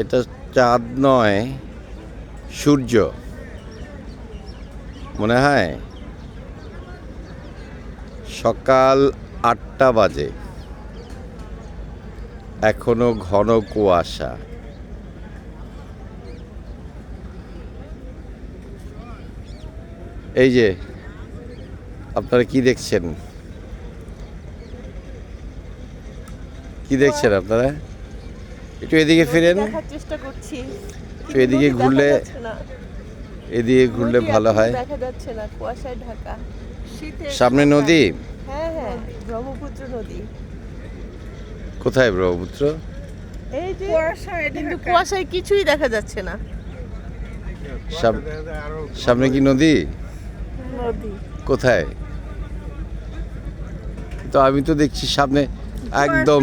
এটা চাঁদ নয়, সূর্য। মনে হয়? সকাল আটটা বাজে। এখনও ঘন কুয়াশা। এই যে, আপনারা কি দেখছেন? কি দেখছেন আপনারা? একটু এদিকে ফিরেন। দেখার চেষ্টা করছি একটু এদিকে ঘুরলে এদিকে ঘুরলে ভালো হয়। দেখা যাচ্ছে না কুয়াশায় ঢাকা। সামনে নদী? হ্যাঁ হ্যাঁ ব্রহ্মপুত্র নদী। কোথায় ব্রহ্মপুত্র? এই যে কুয়াশায় কিন্তু কুয়াশায় কিছুই দেখা যাচ্ছে না। সাম- সামনে কি নদী? নদী। কোথায়? তো আমি তো দেখছি সামনে একদম